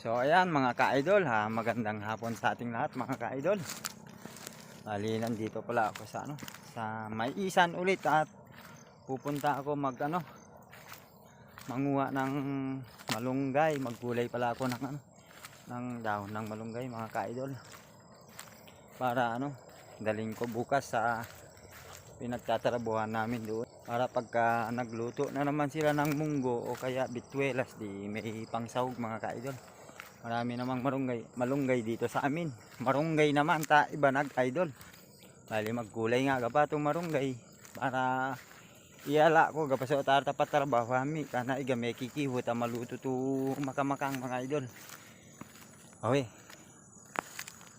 So ayan mga ka-idol ha, magandang hapon sa ating lahat mga ka-idol. Bali nandito pala ako sa ano, sa may isan ulit at pupunta ako mag ano, manguha ng malunggay, maggulay pala ako ng ano, ng dahon ng malunggay mga ka-idol. Para ano, daling ko bukas sa pinagtatarabuhan namin doon. Para pagka nagluto na naman sila ng munggo o kaya bitwelas, di may pangsahog mga ka-idol. Marami namang marunggay, malunggay dito sa amin. Marunggay naman ta iba nag-idol. Bali magkulay nga gapa itong marunggay para iala ko gapa sa otar tapat kami kana iga may kikiho ta maluto to makamakang mga idol. Oy.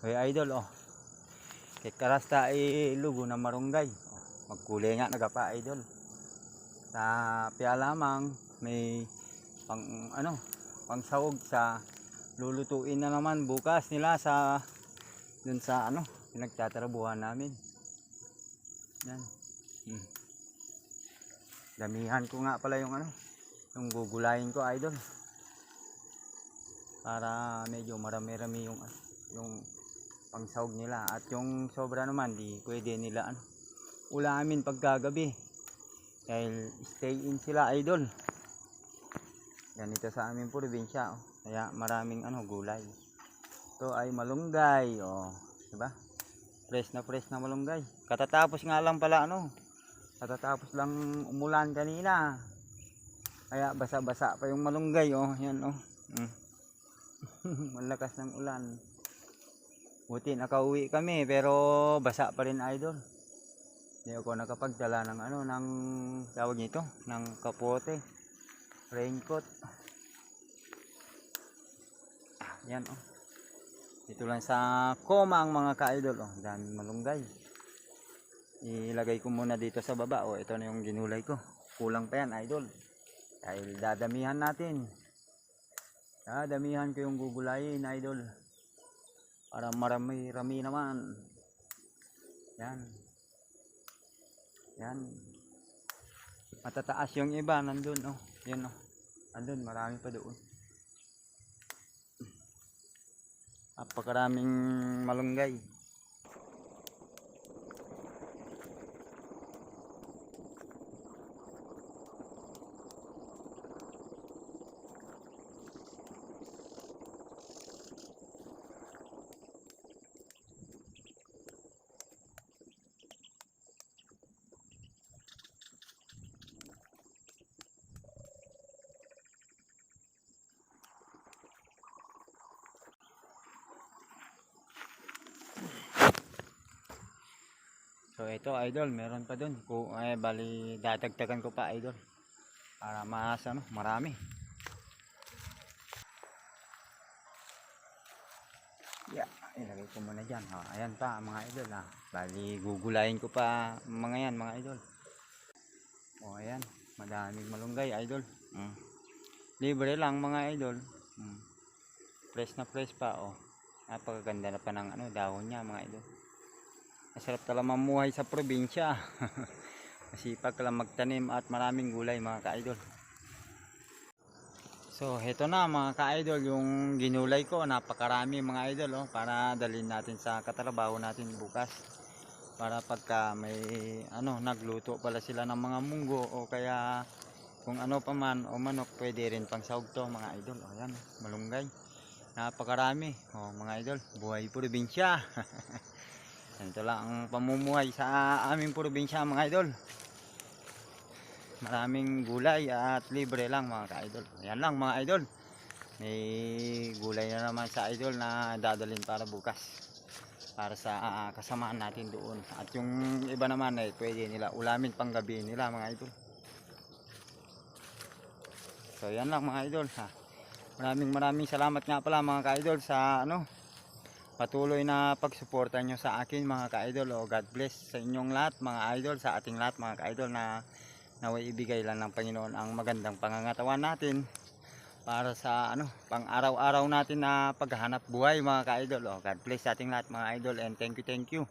Oy idol oh. Kay karasta ilugo na marunggay. Magkulay nga nagapa idol. Sa piya lamang may pang ano pang sahog sa lulutuin na naman bukas nila sa dun sa ano pinagtatrabuhan namin. Yan. Hmm. damihan ko nga pala yung ano yung gugulayin ko idol. Para medyo marami-rami yung yung pangsahog nila. At yung sobra naman di pwede nila ano ulamin pagkagabi. Dahil stay in sila idol. Ganito sa aming probinsya oh. Kaya maraming ano gulay. Ito ay malunggay, oh, 'di ba? Fresh na fresh na malunggay. Katatapos nga lang pala ano. Katatapos lang umulan kanina. Kaya basa-basa pa yung malunggay, oh, 'yan oh. Mm. Malakas ng ulan. Buti nakauwi kami pero basa pa rin idol. Hindi ako nakapagdala ng ano ng tawag nito, ng kapote. Raincoat. Yan oh. Dito lang sa koma ang mga ka-idol oh. Dami malunggay. Ilagay ko muna dito sa baba oh. Ito na yung ginulay ko. Kulang pa yan idol. Dahil dadamihan natin. Dadamihan ko yung gugulayin idol. Para marami-rami naman. Yan. Yan. Matataas yung iba nandun oh. Yan oh. Andun marami pa doon. Napakaraming malunggay. So ito idol, meron pa dun. Kung eh, bali dadagdagan ko pa idol. Para mas ano, marami. Yeah, ilagay ko muna dyan. Ha, ayan pa mga idol ha. Bali gugulayin ko pa mga yan mga idol. O ayan, madaming malunggay idol. Mm. Libre lang mga idol. Mm. Fresh na fresh pa oh. Napakaganda na pa ng ano, dahon niya mga idol. Masarap talaga mamuhay sa probinsya. Masipag lang magtanim at maraming gulay mga ka-idol. So, heto na mga ka-idol yung ginulay ko. Napakarami mga idol oh, para dalhin natin sa katrabaho natin bukas. Para pagka may ano, nagluto pala sila ng mga munggo o kaya kung ano pa man o manok, pwede rin pang sahog to mga idol. O yan, malunggay. Napakarami. O mga idol, buhay probinsya. Ganito lang ang pamumuhay sa aming probinsya mga idol. Maraming gulay at libre lang mga ka-idol. Yan lang mga idol. May gulay na naman sa idol na dadalhin para bukas. Para sa ah, kasamaan natin doon. At yung iba naman ay pwede nila ulamin pang gabi nila mga idol. So yan lang mga idol ha. Maraming maraming salamat nga pala mga ka-idol sa ano patuloy na pagsuporta nyo sa akin mga ka-idol. O God bless sa inyong lahat mga idol sa ating lahat mga ka-idol na naway ibigay lang ng Panginoon ang magandang pangangatawan natin para sa ano pang araw-araw natin na paghahanap buhay mga ka-idol. O God bless sa ating lahat mga idol and thank you thank you